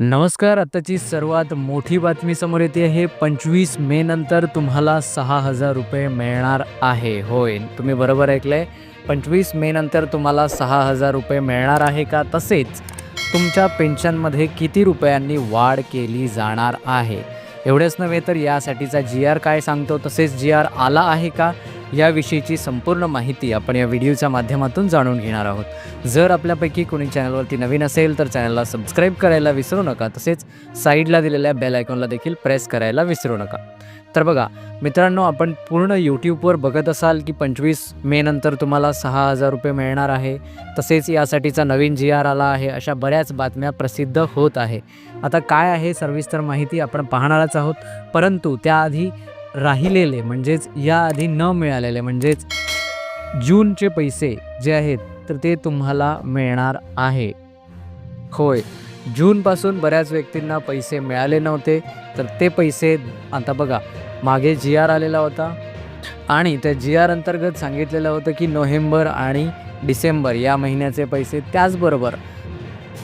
नमस्कार आत्ताची सर्वात मोठी बातमी समोर येते आहे. पंचवीस मे नंतर तुम्हाला सहा हजार रुपये मिळणार आहे. होय तुम्ही बरोबर ऐकलंय. पंचवीस मे नंतर तुम्हाला सहा हजार रुपये मिळणार आहे का? तसेच तुमच्या पेन्शनमध्ये किती रुपयांनी वाढ केली जाणार आहे? एवढेच नव्हे तर यासाठीचा जी आर काय सांगतो? तसेच जी आर आला आहे का? याविषयीची संपूर्ण माहिती आपण या व्हिडिओच्या माध्यमातून जाणून घेणार आहोत. जर आपल्यापैकी कोणी चॅनलवरती नवीन असेल तर चॅनलला सबस्क्राईब करायला विसरू नका. तसेच साईडला दिलेल्या बेल आयकॉनला देखील प्रेस करायला विसरू नका. तर बघा मित्रांनो आपण पूर्ण यूट्यूबवर बघत असाल की पंचवीस मे नंतर तुम्हाला सहा हजार रुपये मिळणार आहे. तसेच यासाठीचा नवीन जी आर आला आहे अशा बऱ्याच बातम्या प्रसिद्ध होत आहे. आता काय आहे सविस्तर माहिती आपण पाहणारच आहोत. परंतु त्याआधी राहिलेले म्हणजेच याआधी न मिळालेले म्हणजेच जूनचे पैसे जे आहेत तर ते तुम्हाला मिळणार आहे. होय जूनपासून बऱ्याच व्यक्तींना पैसे मिळाले नव्हते तर ते पैसे आता बघा मागे जी आर आलेला होता. आणि त्या जी आर अंतर्गत सांगितलेलं होतं की नोव्हेंबर आणि डिसेंबर या महिन्याचे पैसे त्याचबरोबर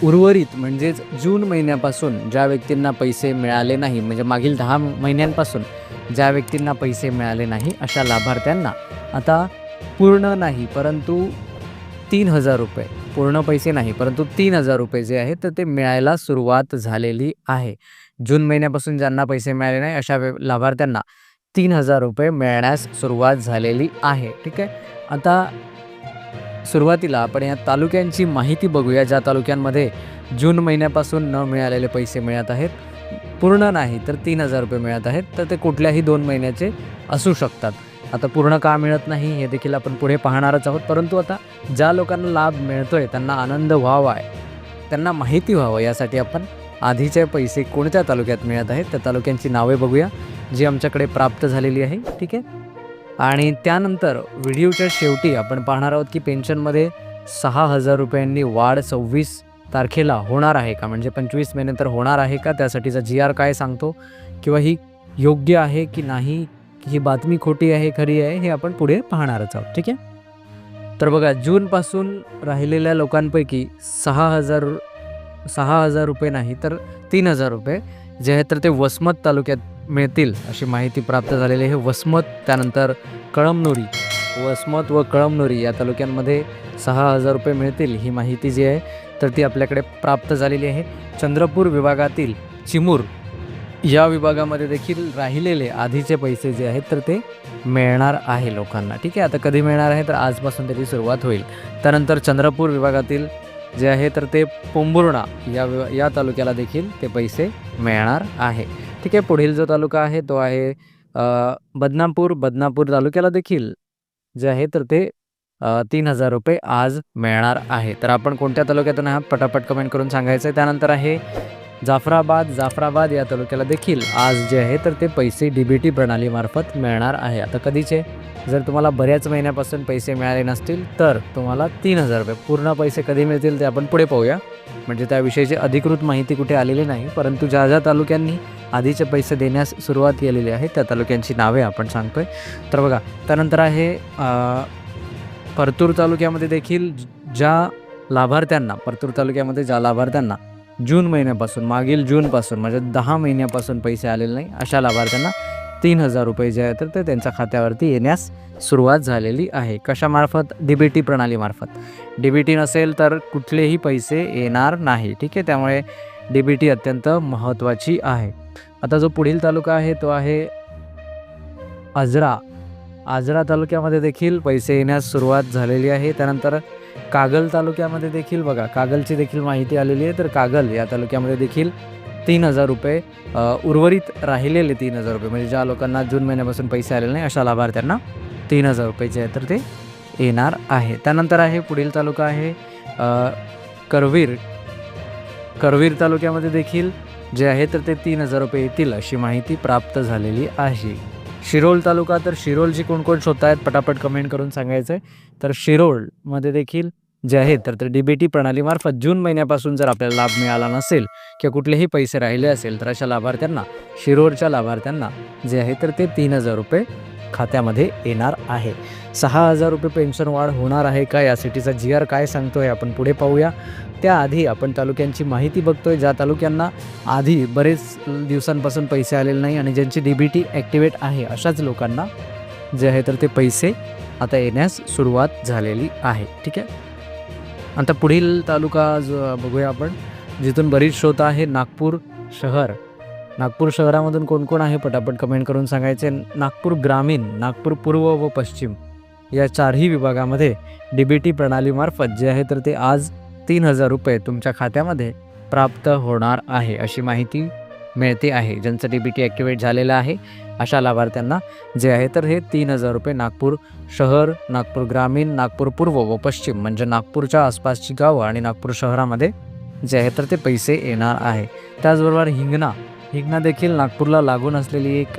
उर्वरित म्हणजेच जून महिन्यापासून ज्या व्यक्तींना पैसे मिळाले नाही म्हणजे मागील दहा महिन्यांपासून ज्या व्यक्तींना पैसे मिळाले नाही अशा लाभार्थ्यांना आता पूर्ण नाही परंतु तीन हजार रुपये. पूर्ण पैसे नाही परंतु तीन हजार रुपये जे आहेत तर ते मिळायला सुरुवात झालेली आहे. जून महिन्यापासून ज्यांना पैसे मिळाले नाही अशा वे लाभार्थ्यांना तीन हजार रुपये मिळण्यास सुरुवात झालेली आहे. ठीक आहे? आता सुरुवातीला आपण या तालुक्यांची माहिती बघूया. ज्या तालुक्यांमध्ये जून महिन्यापासून न मिळालेले पैसे मिळत आहेत पूर्ण नाही तर तीन हजार रुपये मिळत आहेत. तर ते कुठल्याही दोन महिन्याचे असू शकतात. आता पूर्ण का मिळत नाही हे देखील आपण पुढे पाहणारच आहोत. परंतु आता ज्या लोकांना लाभ मिळतो आहे त्यांना आनंद व्हावा आहे. त्यांना माहिती व्हावं यासाठी आपण आधीचे पैसे कोणत्या तालुक्यात मिळत आहेत त्या तालुक्यांची नावे बघूया जी आमच्याकडे प्राप्त झालेली आहे. ठीक आहे? आणि त्यानंतर व्हिडिओच्या शेवटी आपण पाहणार आहोत की पेन्शनमध्ये सहा हजार रुपयांनी वाढ सव्वीस तारखेला होणार आहे का? म्हणजे पंचवीस मे नंतर होणार आहे का? त्यासाठीचा जी आर काय सांगतो? किंवा ही योग्य आहे की नाही? ही बातमी खोटी आहे खरी आहे हे आपण पुढे पाहणारच आहोत ठीक आहे? तर बघा जूनपासून राहिलेल्या लोकांपैकी सहा हजार सहा हजार रुपये नाही तर तीन हजार रुपये जे आहे तर ते वसमत तालुक्यात मिळतील अशी माहिती प्राप्त झालेली आहे. वसमत त्यानंतर कळमनुरी. वसमत व कळमनुरी या तालुक्यांमध्ये सहा हजार रुपये मिळतील ही माहिती जी आहे तर ती आपल्याकडे प्राप्त झालेली आहे. चंद्रपूर विभागातील चिमूर या विभागामध्ये देखील राहिलेले आधीचे पैसे जे आहेत तर ते मिळणार आहे लोकांना. ठीक आहे आता कधी मिळणार आहे तर आजपासून त्याची सुरुवात होईल. त्यानंतर चंद्रपूर विभागातील जे आहे तर ते पोंभुर्णा या वि या तालुक्याला देखील ते पैसे मिळणार आहे. ठीक आहे पुढील जो तालुका आहे तो आहे बदनापूर. बदनापूर तालुक्याला देखील जे आहे तर ते तीन हजार रुपये आज मिळणार आहे. तर आपण कोणत्या तालुक्यातून आहात? पटापट कमेंट करून सांगायचं आहे त्यानंतर आहे जाफराबाद. जाफराबाद या तालुक्याला देखील आज जे आहे तर ते पैसे डी बी टी प्रणालीमार्फत मिळणार आहे. आता कधीचे? जर तुम्हाला बऱ्याच महिन्यापासून पैसे मिळाले नसतील तर तुम्हाला तीन हजार रुपये. पूर्ण पैसे कधी मिळतील ते आपण पुढे पाहूया. म्हणजे त्याविषयीची अधिकृत माहिती कुठे आलेली नाही परंतु ज्या ज्या तालुक्यांनी आधीचे पैसे देण्यास सुरुवात केलेली आहे त्या तालुक्यांची नावे आपण सांगतो आहे तर बघा त्यानंतर आहे परतूर तालुक्यामध्ये देखील ज्या लाभार्थ्यांना परतूर तालुक्यामध्ये ज्या लाभार्थ्यांना जून महिन्यापासून मागील जूनपासून म्हणजे दहा महिन्यापासून पैसे आलेले नाही अशा लाभार्थ्यांना तीन हजार रुपये जे आहेत ते त्यांच्या खात्यावरती येण्यास सुरुवात झालेली आहे. कशामार्फत? डी बी टी प्रणालीमार्फत डी बी टी नसेल तर कुठलेही पैसे येणार नाही ठीक आहे? त्यामुळे डी बी टी अत्यंत महत्त्वाची आहे. आता जो पुढील तालुका आहे तो आहे आजरा आजरा तालुक्यामध्ये देखील पैसे येण्यास सुरुवात झालेली आहे. त्यानंतर कागल तालुक्यामध्ये देखील बघा कागलची देखील माहिती आलेली आहे. तर कागल या तालुक्यामध्ये देखील तीन हजार रुपये उर्वरित राहिलेले तीन हजार रुपये. म्हणजे ज्या लोकांना जून महिन्यापासून पैसे आलेले नाही अशा लाभार्थ्यांना तीन हजार रुपये जे आहे. तर ते येणार आहे. त्यानंतर आहे पुढील तालुका आहे करवीर. करवीर तालुक्यामध्ये देखील जे आहे तर ते तीन हजार रुपये येतील अशी माहिती प्राप्त झालेली आहे. शिरोळ तालुका तर शिरोळची कोण कोण स्वतः आहेत पटापट कमेंट करून सांगायचं आहे तर शिरोळमध्ये देखील जे आहे तर ते डी बी टी प्रणालीमार्फत जून महिन्यापासून जर आपल्याला लाभ मिळाला नसेल किंवा कुठलेही पैसे राहिले असेल तर अशा लाभार्थ्यांना शिरोळच्या लाभार्थ्यांना जे आहे तर ते तीन हजार रुपये खात्यामध्ये येणार आहे. सहा हजार रुपये पेन्शन वाढ होणार आहे का? या सिटीचा जी आर काय सांगतो आहे आपण पुढे पाहूया. त्याआधी आपण तालुक्यांची माहिती बघतोय. ज्या तालुक्यांना आधी बरेच दिवसांपासून पैसे आलेले नाही आणि ज्यांची डी बी टी ॲक्टिवेट आहे अशाच लोकांना जे आहे तर ते पैसे आता येण्यास सुरुवात झालेली आहे. ठीक आहे? आता पुढील तालुका जो बघूया आपण. जिथून बरीच श्रोत आहे नागपूर शहर. नागपूर शहरामधून कोण कोण आहे पटापट कमेंट करून सांगायचे. नागपूर ग्रामीण नागपूर पूर्व व पश्चिम या चारही विभागामध्ये डी बी टी प्रणालीमार्फत जे आहे तर ते आज तीन हजार रुपये तुमच्या खात्यामध्ये प्राप्त होणार आहे अशी माहिती मिळते आहे. ज्यांचं डी बी टी ॲक्टिवेट झालेलं आहे अशा लाभार्थ्यांना जे आहे तर हे तीन हजार रुपये नागपूर शहर नागपूर ग्रामीण नागपूर पूर्व व पश्चिम म्हणजे नागपूरच्या आसपासची गावं आणि नागपूर शहरामध्ये जे आहे तर ते पैसे येणार आहे. त्याचबरोबर हिंगणा हिंगणा देखील नागपूरला लागून असलेली एक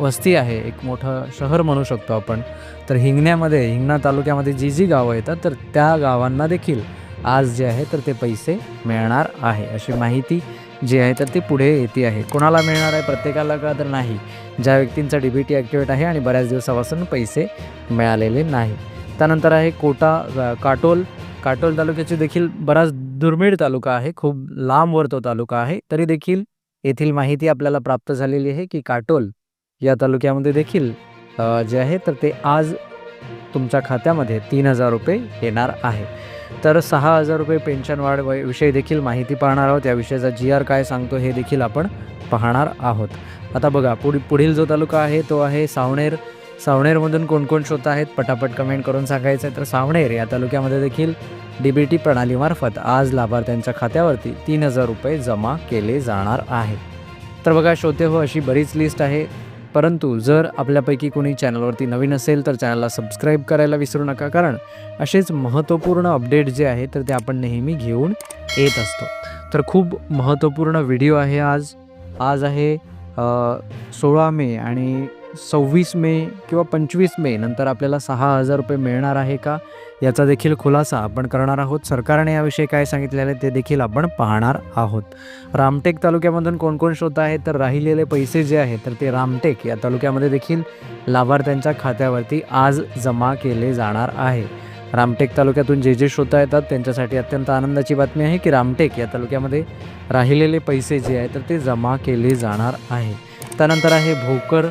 वस्ती आहे एक मोठं शहर म्हणू शकतो आपण. तर हिंगण्यामध्ये हिंगणा तालुक्यामध्ये जी जी गावं येतात तर त्या गावांना देखील आज जे आहे तर ते पैसे मिळणार आहे. अशी माहिती जी आहे तर ती पुढे येते आहे. कोणाला मिळणार आहे प्रत्येकाला का तर नाही? ज्या व्यक्तींचा डी बी टी ॲक्टिवेट आहे आणि बऱ्याच दिवसापासून पैसे मिळालेले नाही. त्यानंतर आहे कोटा काटोल. काटोल तालुक्याची देखील बराच दुर्मिळ तालुका आहे खूप लांबवर तो तालुका आहे तरी देखील येथील माहिती आपल्याला प्राप्त झालेली आहे की काटोल या तालुक्यामध्ये देखील जे आहे तर ते आज तुमच्या खात्यामध्ये तीन हजार रुपये येणार आहे. तर सहा हजार रुपये पेन्शन वाढ विषयी देखील माहिती पाहणार आहोत. याविषयीचा जी आर काय सांगतो हे देखील आपण पाहणार आहोत. आता बघा पुढ पुढील जो तालुका आहे तो आहे सावणेर सावणेरमधून कोणकोण श्रोता आहेत पटापट कमेंट करून सांगायचं आहे तर सावणेर या तालुक्यामध्ये देखील डी बी टी प्रणालीमार्फत आज लाभार्थ्यांच्या खात्यावरती तीन हजार रुपये जमा केले जाणार आहे. तर बघा श्रोते हो अशी बरीच लिस्ट आहे. परंतु जर आपल्यापैकी कोणी चॅनलवरती नवीन असेल तर चॅनलला सबस्क्राईब करायला विसरू नका. कारण असेच महत्त्वपूर्ण अपडेट जे आहे तर ते आपण नेहमी घेऊन येत असतो. तर खूप महत्त्वपूर्ण व्हिडिओ आहे आज. आज आहे सोळा मे आणि सव्वीस मे किंवा पंचवीस मे नंतर आपल्याला सहा हजार रुपये मिळणार आहे का? याचा देखील खुलासा आपण करणार आहोत. सरकारने याविषयी काय सांगितलेलं आहे ते देखील आपण पाहणार आहोत. रामटेक तालुक्यामधून कोणकोण कोण श्रोता आहेत? तर राहिलेले पैसे जे आहेत तर ते रामटेक या तालुक्यामध्ये देखील लाभार्थ्यांच्या खात्यावरती आज जमा केले जाणार आहे. रामटेक तालुक्यातून जे जे श्रोता येतात त्यांच्यासाठी अत्यंत आनंदाची बातमी आहे की रामटेक या तालुक्यामध्ये राहिलेले पैसे जे आहेत तर ते जमा केले जाणार आहे. त्यानंतर आहे भोकर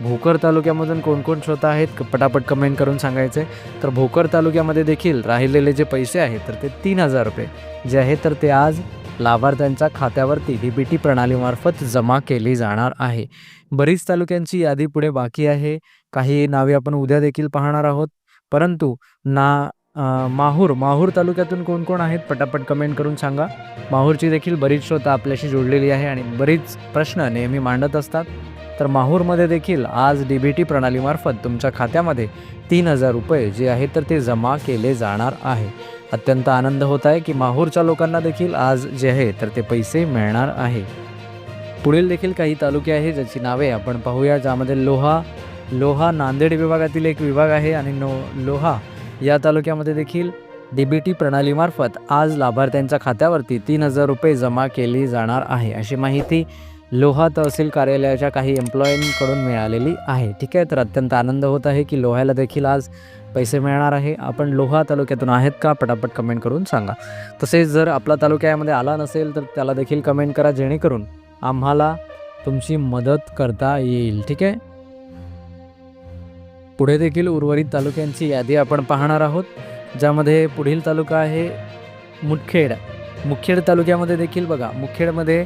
भोकर तालुक्यामधून कोणकोण श्रोता आहेत पटापट कमेंट करून सांगायचे तर भोकर तालुक्यामध्ये देखील राहिलेले जे पैसे आहेत तर ते तीन हजार रुपये. जे आहे तर ते आज लाभार्थ्यांच्या खात्यावरती डी बी टी प्रणालीमार्फत जमा केली जाणार आहे. बरीच तालुक्यांची यादी पुढे बाकी आहे. काही नावे आपण उद्या देखील पाहणार आहोत. परंतु ना माहूर माहूर तालुक्यातून कोण कोण आहेत पटापट कमेंट करून सांगा. माहूरची देखील बरीच श्रोता आपल्याशी जोडलेली आहे आणि बरीच प्रश्न नेहमी मांडत असतात. तर माहूरमध्ये देखील आज डी बी टी प्रणालीमार्फत तुमच्या खात्यामध्ये तीन हजार रुपये जे आहेत तर ते जमा केले जाणार आहे. अत्यंत आनंद होत आहे की माहूरच्या लोकांना देखील आज जे आहे तर ते पैसे मिळणार आहे. पुढील देखील काही तालुके आहे ज्याची नावे आपण पाहूया ज्यामध्ये लोहा लोहा नांदेड विभागातील एक विभाग आहे आणि नो लोहा या तालुक्यामध्ये देखील डी बी टी प्रणालीमार्फत आज लाभार्थ्यांच्या खात्यावरती तीन हजार रुपये जमा केली जाणार आहे. अशी माहिती लोहा तहसील कार्यालयाच्या काही एम्प्लॉईंकडून मिळालेली आहे. ठीक आहे तर अत्यंत आनंद होत आहे की लोह्याला देखील आज पैसे मिळणार आहे. आपण लोहा तालुक्यातून आहेत का? पटापट कमेंट करून सांगा. तसेच जर आपला तालुक्यामध्ये आला नसेल तर त्याला देखील कमेंट करा जेणेकरून आम्हाला तुमची मदत करता येईल. ठीक आहे? पुढे देखील उर्वरित तालुक्यांची यादी आपण पाहणार आहोत ज्यामध्ये पुढील तालुका आहे मुदखेड. मुखेड तालुक्यामध्ये देखील बघा मुखेडमध्ये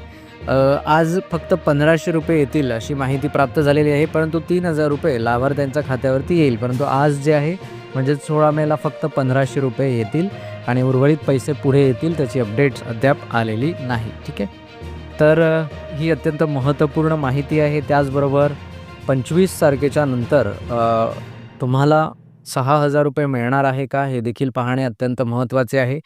आज फक्त पंधराशे रुपये येतील अशी माहिती प्राप्त झालेली आहे परंतु तीन हजार रुपये लाभार्थ्यांच्या खात्यावरती येईल. परंतु आज जे आहे म्हणजे सोळा मेला फक्त पंधराशे रुपये येतील आणि उर्वरित पैसे पुढे येतील त्याची अपडेट्स अद्याप आलेली नाही. ठीक आहे? तर ही अत्यंत महत्त्वपूर्ण माहिती आहे. त्याचबरोबर पंचवीस तारखेच्या नंतर तुम्हाला सहा हजार रुपये मिळणार आहे का हे देखील पाहणे अत्यंत महत्त्वाचे आहे.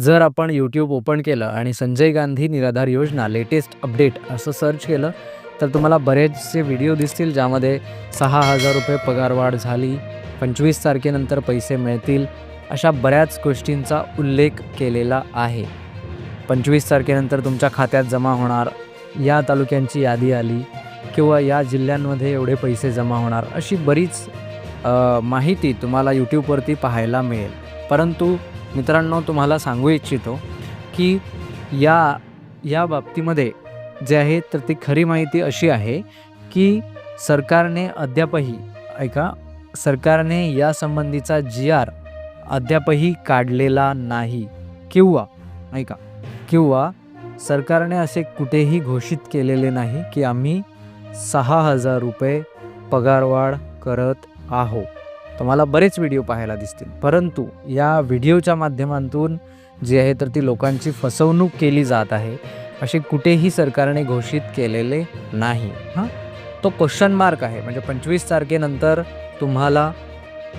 जर आपण यूट्यूब ओपन केलं आणि संजय गांधी निराधार योजना लेटेस्ट अपडेट असं सर्च केलं तर तुम्हाला बरेचसे व्हिडिओ दिसतील ज्यामध्ये सहा हजार रुपये पगारवाढ झाली पंचवीस तारखेनंतर पैसे मिळतील अशा बऱ्याच गोष्टींचा उल्लेख केलेला आहे. पंचवीस तारखेनंतर तुमच्या खात्यात जमा होणार या तालुक्यांची यादी आली किंवा या जिल्ह्यांमध्ये एवढे पैसे जमा होणार अशी बरीच माहिती तुम्हाला यूट्यूबवरती पाहायला मिळेल. परंतु मित्रांनो तुम्हाला सांगू इच्छितो की या या बाबतीमध्ये जे आहे तर ती खरी माहिती अशी आहे की सरकारने अद्यापही ऐका सरकारने यासंबंधीचा जी आर अद्यापही काढलेला नाही. किंवा ऐका किंवा सरकारने असे कुठेही घोषित केलेले नाही की आम्ही सहा हजार रुपये पगारवाढ करत आहो तुम्हाला बरेच व्हिडिओ पाहायला दिसतील. परंतु या व्हिडिओच्या माध्यमातून जी आहे तर ती लोकांची फसवणूक केली जात आहे. असे कुठेही सरकारने घोषित केलेले नाही. हां? तो क्वेश्चन मार्क आहे. म्हणजे पंचवीस तारखेनंतर तुम्हाला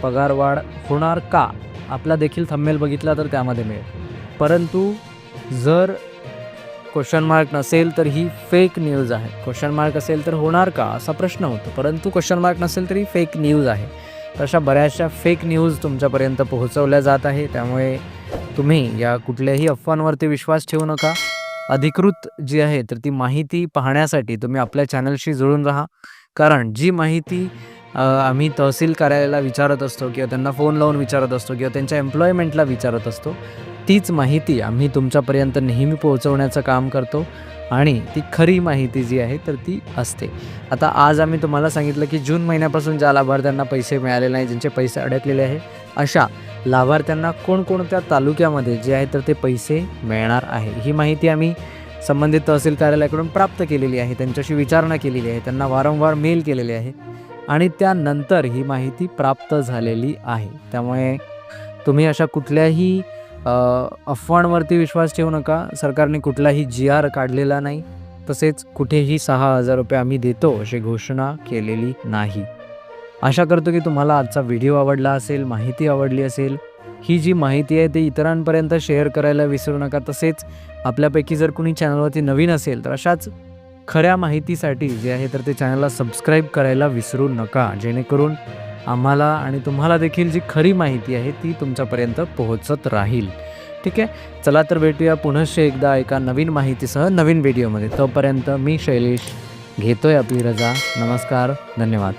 पगारवाढ होणार का? आपला देखील थंबेल बघितला तर त्यामध्ये मिळेल. परंतु जर क्वेश्चन मार्क नसेल तर ही फेक न्यूज आहे. क्वेश्चन मार्क असेल तर होणार का? असा प्रश्न होतो. परंतु क्वेश्चन मार्क नसेल तरी फेक न्यूज आहे. तशा अशा बऱ्याचशा फेक न्यूज तुमच्यापर्यंत पोहोचवल्या जात आहे. त्यामुळे तुम्ही या कुठल्याही अफवांवरती विश्वास ठेवू नका. अधिकृत जी आहे तर ती माहिती पाहण्यासाठी तुम्ही आपल्या चॅनलशी जुळून राहा. कारण जी माहिती आम्ही तहसील कार्यालयाला विचारत असतो किंवा त्यांना फोन लावून विचारत असतो किंवा त्यांच्या एम्प्लॉयमेंटला विचारत असतो तीच माहिती आम्ही तुमच्यापर्यंत नेहमी पोहोचवण्याचं काम करतो आणि ती खरी माहिती जी आहे तर ती असते. आता आज आम्ही तुम्हाला सांगितलं की जून महिन्यापासून ज्या लाभार्थ्यांना पैसे मिळाले नाही ज्यांचे पैसे अडकलेले आहे अशा लाभार्थ्यांना कोणकोणत्या तालुक्यामध्ये जे आहे तर ते पैसे मिळणार आहे. ही माहिती आम्ही संबंधित तहसील कार्यालयाकडून प्राप्त केलेली आहे त्यांच्याशी विचारणा केलेली आहे त्यांना वारंवार मेल केलेले आहे आणि त्यानंतर ही माहिती प्राप्त झालेली आहे. त्यामुळे तुम्ही अशा कुठल्याही अफवांवरती विश्वास ठेवू नका. सरकारने कुठलाही जी आर काढलेला नाही. तसेच कुठेही सहा हजार रुपये आम्ही देतो अशी घोषणा केलेली नाही. आशा करतो की तुम्हाला आजचा व्हिडिओ आवडला असेल माहिती आवडली असेल. ही जी माहिती आहे ती इतरांपर्यंत शेअर करायला विसरू नका. तसेच आपल्यापैकी जर कुणी चॅनलवरती नवीन असेल तर अशाच खऱ्या माहितीसाठी जे आहे तर ते चॅनलला सबस्क्राईब करायला विसरू नका. जेणेकरून आम्हाला आणि तुम्हाला देखील जी खरी माहिती आहे ती तुमच्यापर्यंत पोहोचत राहील. ठीक आहे? चला तर भेटूया पुनश्च एकदा एका नवीन माहितीसह नवीन व्हिडिओमध्ये. तोपर्यंत मी शैलेश घेतोय आपली रजा. नमस्कार. धन्यवाद.